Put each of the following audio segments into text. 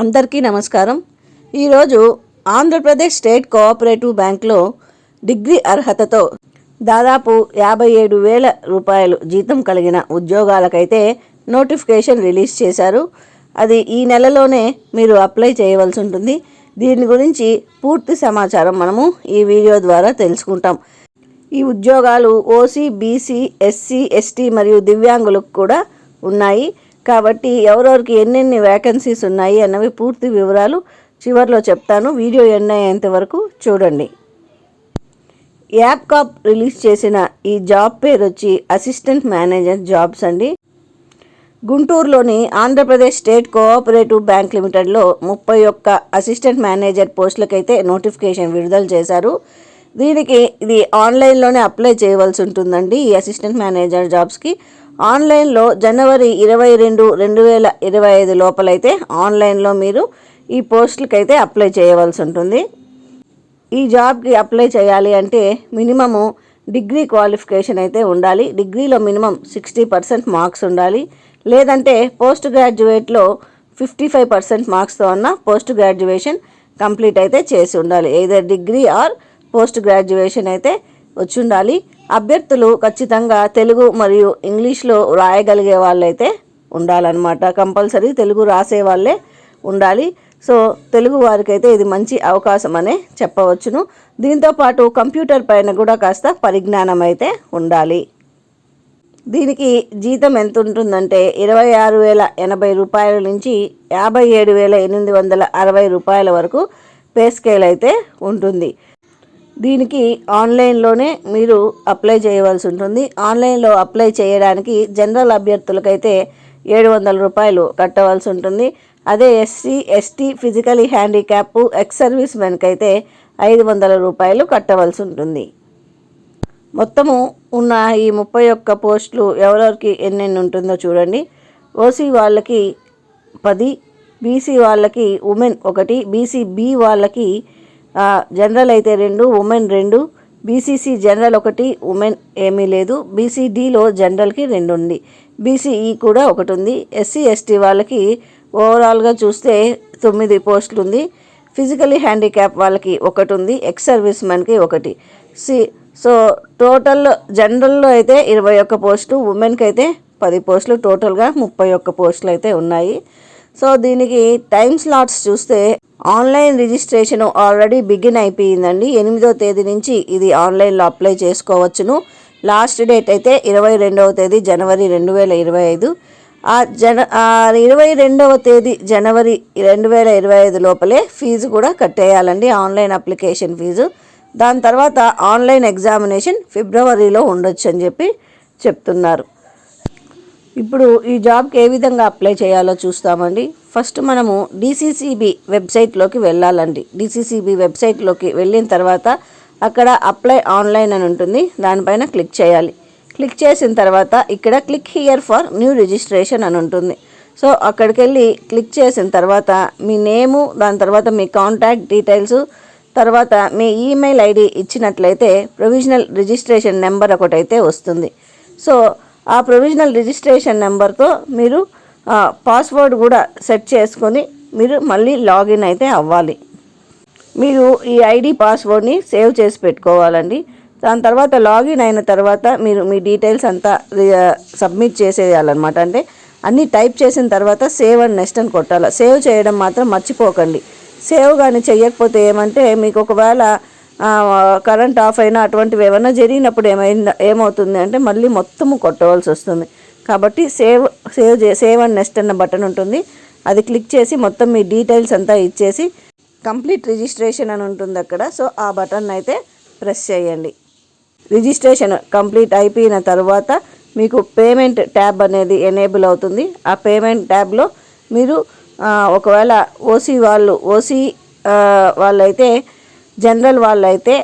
అందరికీ నమస్కారం. ఈరోజు ఆంధ్రప్రదేశ్ స్టేట్ కోఆపరేటివ్ బ్యాంక్లో డిగ్రీ అర్హతతో దాదాపు యాభై ఏడు వేల రూపాయలు జీతం కలిగిన ఉద్యోగాలకైతే నోటిఫికేషన్ రిలీజ్ చేశారు. అది ఈ నెలలోనే మీరు అప్లై చేయవలసి ఉంటుంది. దీని గురించి పూర్తి సమాచారం మనము ఈ వీడియో ద్వారా తెలుసుకుంటాం. ఈ ఉద్యోగాలు ఓసీ బీసీ ఎస్సీ ఎస్టీ మరియు దివ్యాంగులకు కూడా ఉన్నాయి. కాబట్టి ఎవరెవరికి ఎన్నెన్ని వ్యాకెన్సీస్ ఉన్నాయి అన్నవి పూర్తి వివరాలు చివరిలో చెప్తాను. వీడియో ఎండ్ అయ్యేంత వరకు చూడండి. యాప్కాప్ రిలీజ్ చేసిన ఈ జాబ్ పేరు వచ్చి అసిస్టెంట్ మేనేజర్ జాబ్స్ అండి. గుంటూరులోని ఆంధ్రప్రదేశ్ స్టేట్ కోఆపరేటివ్ బ్యాంక్ లిమిటెడ్లో ముప్పై ఒక్క అసిస్టెంట్ మేనేజర్ పోస్టులకైతే నోటిఫికేషన్ విడుదల చేశారు. దీనికి ఇది ఆన్లైన్లోనే అప్లై చేయవలసి ఉంటుందండి ఈ అసిస్టెంట్ మేనేజర్ జాబ్స్కి ఆన్లైన్లో జనవరి ఇరవై రెండు రెండు వేల ఇరవై ఐదు లోపలైతే ఆన్లైన్లో మీరు ఈ పోస్టులకి అయితే అప్లై చేయవలసి ఉంటుంది. ఈ జాబ్కి అప్లై చేయాలి అంటే మినిమము డిగ్రీ క్వాలిఫికేషన్ అయితే ఉండాలి. డిగ్రీలో మినిమం సిక్స్టీ పర్సెంట్ మార్క్స్ ఉండాలి. లేదంటే పోస్ట్ గ్రాడ్యుయేట్లో ఫిఫ్టీ ఫైవ్ పర్సెంట్ మార్క్స్తో ఉన్న పోస్ట్ గ్రాడ్యుయేషన్ కంప్లీట్ అయితే చేసి ఉండాలి. Either degree or post graduation అయితే వచ్చి ఉండాలి. అభ్యర్థులు ఖచ్చితంగా తెలుగు మరియు ఇంగ్లీష్లో రాయగలిగే వాళ్ళైతే ఉండాలన్నమాట. కంపల్సరీ తెలుగు రాసే వాళ్ళే ఉండాలి. సో తెలుగు వారికైతే ఇది మంచి అవకాశం అనే చెప్పవచ్చును దీంతోపాటు కంప్యూటర్ పైన కూడా కాస్త పరిజ్ఞానం అయితే ఉండాలి. దీనికి జీతం ఎంత ఉంటుందంటే ఇరవై ఆరు వేల ఎనభై రూపాయల నుంచి యాభై ఏడు వేల ఎనిమిది వందల అరవై రూపాయల వరకు పే స్కేల్ అయితే ఉంటుంది. దీనికి ఆన్లైన్లోనే మీరు అప్లై చేయవలసి ఉంటుంది. ఆన్లైన్లో అప్లై చేయడానికి జనరల్ అభ్యర్థులకైతే ఏడు వందల రూపాయలు కట్టవలసి ఉంటుంది. అదే SC ST physically handicap ex service మెన్కి అయితే ఐదు వందల రూపాయలు కట్టవలసి ఉంటుంది. మొత్తము ఉన్న ఈ ముప్పై ఒక్క పోస్టులు ఎవరెవరికి ఎన్నెన్ని ఉంటుందో చూడండి. ఓసీ వాళ్ళకి పది బీసీ వాళ్ళకి ఉమెన్ ఒకటి బీసీ బీ వాళ్ళకి జనరల్ అయితే రెండు ఉమెన్ రెండు. బీసీసీ జనరల్ ఒకటి ఉమెన్ ఏమీ లేదు. బీసీడీలో జనరల్కి రెండు ఉంది బీసీఈ కూడా ఒకటి ఉంది ఎస్సీ ఎస్టీ వాళ్ళకి ఓవరాల్గా చూస్తే తొమ్మిది పోస్టులు ఉంది ఫిజికలీ హ్యాండిక్యాప్ వాళ్ళకి ఒకటి ఉంది ఎక్స్ సర్వీస్ మెన్కి ఒకటి. సి సో టోటల్ జనరల్లో అయితే ఇరవై ఒక్క పోస్టు ఉమెన్కి అయితే పది పోస్టులు. టోటల్గా ముప్పై ఒక్క పోస్టులు అయితే ఉన్నాయి. సో దీనికి టైం స్లాట్స్ చూస్తే ఆన్లైన్ రిజిస్ట్రేషన్ ఆల్రెడీ బిగిన్ అయిపోయిందండి. ఎనిమిదో తేదీ నుంచి ఇది ఆన్లైన్లో అప్లై చేసుకోవచ్చును. లాస్ట్ డేట్ అయితే ఇరవై రెండవ తేదీ జనవరి రెండు వేల ఇరవై ఐదు. ఆ జన ఇరవై రెండవ తేదీ జనవరి రెండు వేల ఇరవై ఐదు లోపలే ఫీజు కూడా కట్టేయాలండి ఆన్లైన్ అప్లికేషన్ ఫీజు. దాని తర్వాత ఆన్లైన్ ఎగ్జామినేషన్ ఫిబ్రవరిలో ఉండొచ్చు అని చెప్పి చెప్తున్నారు. ఇప్పుడు ఈ జాబ్కి ఏ విధంగా అప్లై చేయాలో చూస్తామండి. ఫస్ట్ మనము డిసిసిబి వెబ్సైట్లోకి వెళ్ళాలండి. డిసిసిబి వెబ్సైట్లోకి వెళ్ళిన తర్వాత అక్కడ అప్లై ఆన్లైన్ అని ఉంటుంది. దానిపైన క్లిక్ చేయాలి. క్లిక్ చేసిన తర్వాత ఇక్కడ click here for new registration అని ఉంటుంది. సో అక్కడికి వెళ్ళి క్లిక్ చేసిన తర్వాత మీ నేము దాని తర్వాత మీ కాంటాక్ట్ డీటెయిల్స్ తర్వాత మీ ఈమెయిల్ ఐడి ఇచ్చినట్లయితే ప్రొవిజనల్ రిజిస్ట్రేషన్ నెంబర్ ఒకటైతే వస్తుంది. సో ఆ ప్రొవిజనల్ రిజిస్ట్రేషన్ నెంబర్తో మీరు పాస్వర్డ్ కూడా సెట్ చేసుకొని మీరు మళ్ళీ లాగిన్ అయితే అవ్వాలి. మీరు ఈ ఐడి పాస్వర్డ్ని సేవ్ చేసి పెట్టుకోవాలండి. దాని తర్వాత లాగిన్ అయిన తర్వాత మీరు మీ డీటెయిల్స్ అంతా సబ్మిట్ చేసేయాలన్నమాట. అంటే అన్నీ టైప్ చేసిన తర్వాత సేవ్ అండ్ నెక్స్ట్ అని కొట్టాలి. సేవ్ చేయడం మాత్రం మర్చిపోకండి. సేవ్ కానీ చేయకపోతే ఏమంటే మీకు ఒకవేళ కరెంట్ ఆఫ్ అయినా అటువంటివి ఏమైనా జరిగినప్పుడు ఏమైంది ఏమవుతుంది అంటే మళ్ళీ మొత్తము కొట్టవలసి వస్తుంది. కాబట్టి సేవ్ సేవ్ చే సేవ్ అండ్ నెక్స్ట్ అన్న బటన్ ఉంటుంది. అది క్లిక్ చేసి మొత్తం మీ డీటెయిల్స్ అంతా ఇచ్చేసి కంప్లీట్ రిజిస్ట్రేషన్ అని ఉంటుంది అక్కడ. సో ఆ బటన్ అయితే ప్రెస్ చేయండి. రిజిస్ట్రేషన్ కంప్లీట్ అయిపోయిన తర్వాత మీకు పేమెంట్ ట్యాబ్ అనేది ఎనేబుల్ అవుతుంది. ఆ పేమెంట్ ట్యాబ్లో మీరు ఒకవేళ ఓసీ వాళ్ళు ఓసీ వాళ్ళైతే జనరల్ వాళ్ళు అయితే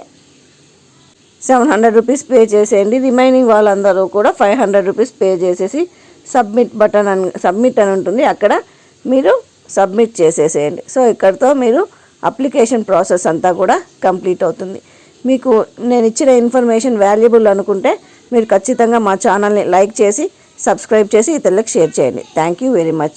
సెవెన్ హండ్రెడ్ రూపీస్ పే చేసేయండి. రిమైనింగ్ వాళ్ళందరూ కూడా ఫైవ్ హండ్రెడ్ రూపీస్ పే చేసేసి సబ్మిట్ బటన్ అని సబ్మిట్ అని ఉంటుంది. అక్కడ మీరు సబ్మిట్ చేసేసేయండి. సో ఇక్కడితో మీరు అప్లికేషన్ ప్రాసెస్ అంతా కూడా కంప్లీట్ అవుతుంది. మీకు నేను ఇచ్చిన ఇన్ఫర్మేషన్ వాల్యుబుల్ అనుకుంటే మీరు ఖచ్చితంగా మా ఛానల్ని లైక్ చేసి సబ్స్క్రైబ్ చేసి ఇతరులకు షేర్ చేయండి. Thank you very much.